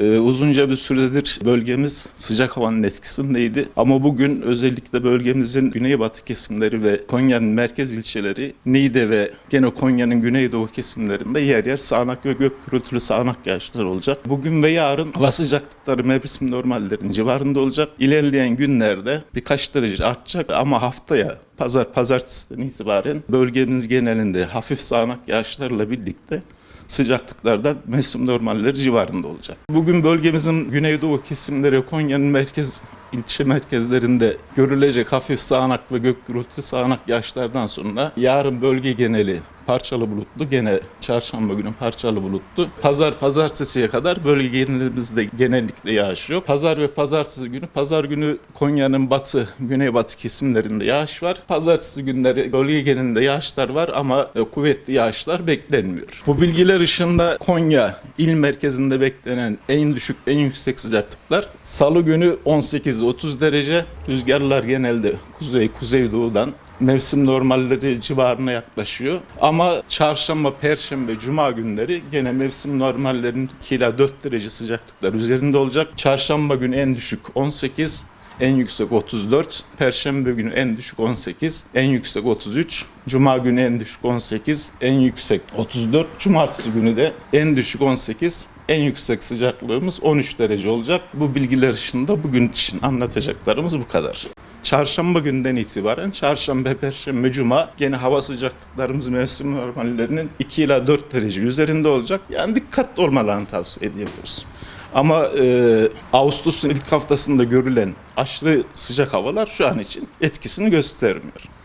Ee, uzunca bir süredir bölgemiz sıcak havanın etkisindeydi. Ama bugün özellikle bölgemizin güneybatı kesimleri ve Konya'nın merkez ilçeleri, Niğde ve gene Konya'nın güneydoğu kesimlerinde yer yer sağanak ve gök gürültülü sağanak yağışlar olacak. Bugün ve yarın hava sıcaklıkları mevsim normallerin civarında olacak. İlerleyen günlerde birkaç derece artacak ama haftaya pazar pazartesiden itibaren bölgemiz genelinde hafif sağanak yağışlarla birlikte sıcaklıklarda mevsim normalleri civarında olacak. Bugün bölgemizin güneydoğu kesimleri Konya'nın merkez ilçe merkezlerinde görülecek hafif sağanak ve gök gürültülü sağanak yağışlardan sonra yarın bölge geneli parçalı bulutlu gene çarşamba günü parçalı bulutlu. Pazar pazartesiye kadar bölge genelimizde genellikle yağış yok. Pazar ve pazartesi günü pazar günü Konya'nın batı güneybatı kesimlerinde yağış var. Pazartesi günleri bölge genelinde yağışlar var ama e, kuvvetli yağışlar beklenmiyor. Bu bilgiler ışığında Konya il merkezinde beklenen en düşük en yüksek sıcaklıklar salı günü 18-30 derece. Rüzgarlar genelde kuzey kuzeydoğudan mevsim normalleri civarına yaklaşıyor. Ama çarşamba, perşembe, cuma günleri gene mevsim normallerinin 2 ila 4 derece sıcaklıklar üzerinde olacak. Çarşamba günü en düşük 18, en yüksek 34, Perşembe günü en düşük 18, en yüksek 33, Cuma günü en düşük 18, en yüksek 34, Cumartesi günü de en düşük 18, en yüksek sıcaklığımız 13 derece olacak. Bu bilgiler ışığında bugün için anlatacaklarımız bu kadar. Çarşamba günden itibaren çarşamba, perşembe, cuma gene hava sıcaklıklarımız mevsim normallerinin 2 ila 4 derece üzerinde olacak. Yani dikkatli olmalarını tavsiye ediyoruz. Ama e, Ağustos'un ilk haftasında görülen aşırı sıcak havalar şu an için etkisini göstermiyor.